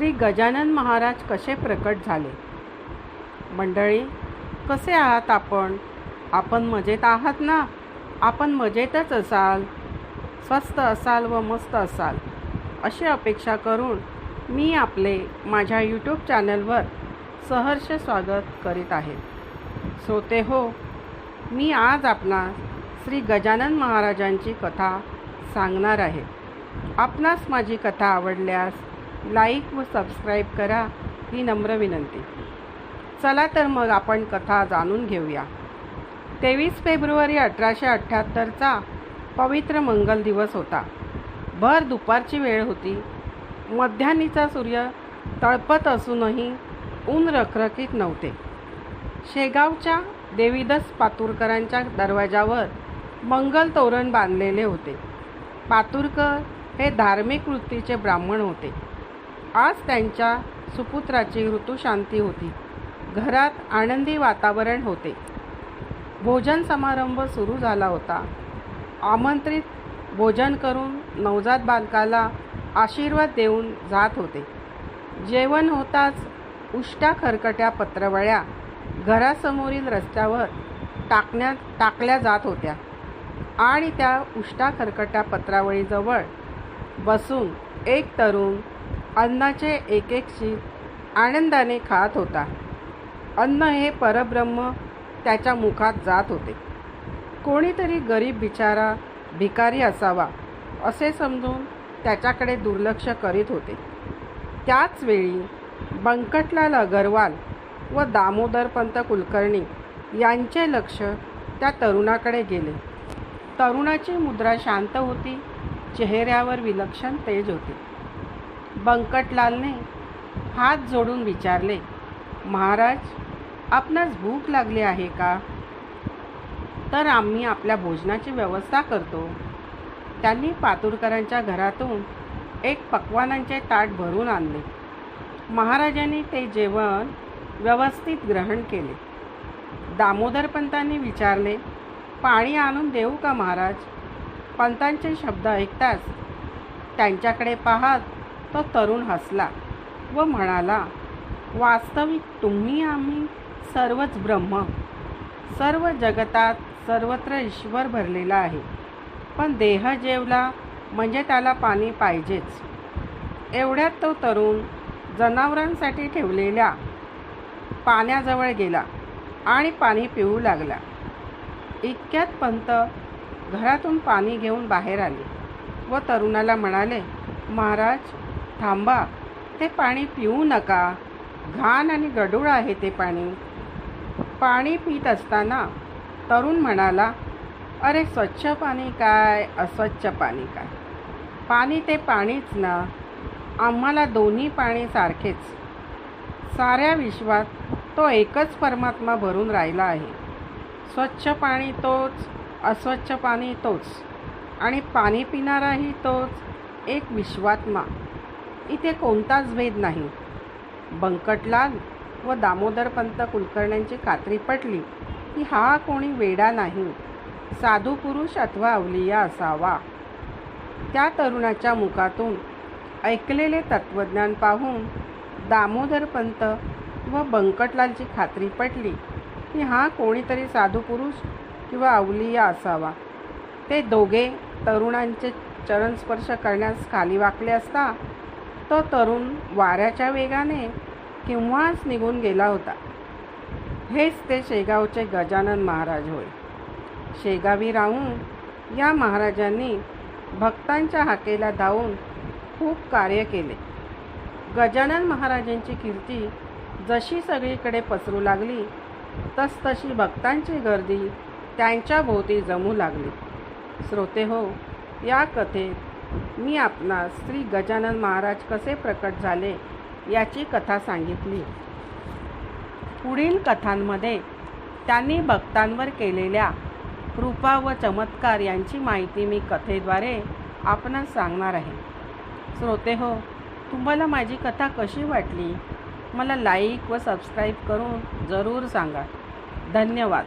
श्री गजानन महाराज कसे प्रकट झाले? मंडळी कसे आहात आपण? आपण मजेत आहात ना? आपण मजेतच असाल? स्वस्त असाल व मस्त असाल? अशी अपेक्षा करून मी आपले माझ्या यूट्यूब चॅनलवर सहर्ष स्वागत करीत आहे. श्रोते हो मी आज आपणास श्री गजानन महाराजांची कथा सांगणार आहे. आपणास माझी कथा आवडल्यास लाईक व सबस्क्राईब करा ही नम्र विनंती. चला तर मग आपण कथा जाणून घेऊया. तेवीस फेब्रुवारी अठराशे अठ्ठ्याहत्तरचा पवित्र मंगल दिवस होता. भर दुपारची वेळ होती. मध्यान्हीचा सूर्य तळपत असूनही ऊन रखरखीत नव्हते. शेगावच्या देवीदास पातुरकरांच्या दरवाजावर मंगल तोरण बांधलेले होते. पातुरकर हे धार्मिक वृत्तीचे ब्राह्मण होते. आज त्यांच्या सुपुत्राची ऋतुशांती होती. घरात आनंदी वातावरण होते. भोजन समारंभ सुरू झाला होता. आमंत्रित भोजन करून नवजात बालकाला आशीर्वाद देऊन जात होते. जेवण होताच उष्ट्या खरकट्या पत्रवळ्या घरासमोरील रस्त्यावर टाकण्यात टाकल्या जात होत्या आणि त्या उष्ट्या खरकट्या पत्रावळीजवळ बसून एक तरुण अन्नाचे एक एक शीत आनंदाने खात होता. अन्न हे परब्रह्म त्याच्या मुखात जात होते. कोणीतरी गरीब बिचारा भिकारी असावा असे समजून त्याच्याकडे दुर्लक्ष करीत होते. त्याच वेळी बंकटलाल अगरवाल व दामोदरपंत कुलकर्णी यांचे लक्ष त्या तरुणाकडे गेले. तरुणाची मुद्रा शांत होती चेहऱ्यावर विलक्षण तेज होते. बंकटलालने हात जोडून विचारले महाराज आपणास भूक लागली आहे का? तर आम्ही आपल्या भोजनाची व्यवस्था करतो. त्यांनी पातुरकरांच्या घरातून एक पक्वानांचे ताट भरून आणले. महाराजांनी ते जेवण व्यवस्थित ग्रहण केले. दामोदर पंतांनी विचारले पाणी आणून देऊ का महाराज पंतांचे शब्द ऐकताच त्यांच्याकडे पाहत तो तरुण हसला व म्हणाला वास्तविक तुम्ही आम्ही सर्वच ब्रह्म सर्व जगतात सर्वत्र ईश्वर भरलेला आहे. पण देह जेवला म्हणजे त्याला पाणी पाहिजेच. एवढ्यात तो तरुण जनावरांसाठी ठेवलेल्या पाण्याजवळ गेला आणि पाणी पिऊ लागला. इतक्यात पंत घरातून पाणी घेऊन बाहेर आले व तरुणाला म्हणाले महाराज थांबा. ते पाणी पिऊ नका. घाण आणि गडूळ आहे ते पाणी. पाणी पित असताना तरुण म्हणाला अरे स्वच्छ पाणी काय? अस्वच्छ पाणी काय? पाणी ते पाणीच ना. आम्हाला दोन्ही पाणी सारखेच. साऱ्या विश्वात तो एकच परमात्मा भरून राहिला आहे. स्वच्छ पाणी तोच अस्वच्छ पाणी तोच. आणि पाणी पिणाराही तोच एक विश्वात्मा. इथे कोणताच भेद नाही. बंकटलाल व दामोदरपंत कुलकर्ण्यांची खात्री पटली की हा कोणी वेडा नाही. साधू पुरुष अथवा अवलिया असावा. त्या तरुणाच्या मुखातून ऐकलेले तत्त्वज्ञान पाहून दामोदरपंत व बंकटलालची खात्री पटली की हा कोणीतरी साधू पुरुष किंवा अवलिया असावा. ते दोघे तरुणांचे चरणस्पर्श करण्यास खाली वाकले असता तो तरुण वाऱ्याच्या वेगाने केव्हाच निघून गेला होता. हेच ते शेगावचे गजानन महाराज होय. शेगावी राहून या महाराजांनी भक्तांच्या हाकेला धावून खूप कार्य केले. गजानन महाराजांची कीर्ती जशी सगळीकडे पसरू लागली तसतशी भक्तांची गर्दी त्यांच्या भोवती जमू लागली. श्रोते हो या कथेत मी आपणास श्री गजानन महाराज कसे प्रकट झाले याची कथा सांगितली. पुढील कथांमध्ये त्यांनी भक्तांवर केलेल्या कृपा व चमत्कार यांची माहिती मी कथेद्वारे आपणास सांगणार आहे. श्रोते हो तुम्हाला माझी कथा कशी वाटली? मला लाईक व सबस्क्राईब करून जरूर सांगा. धन्यवाद.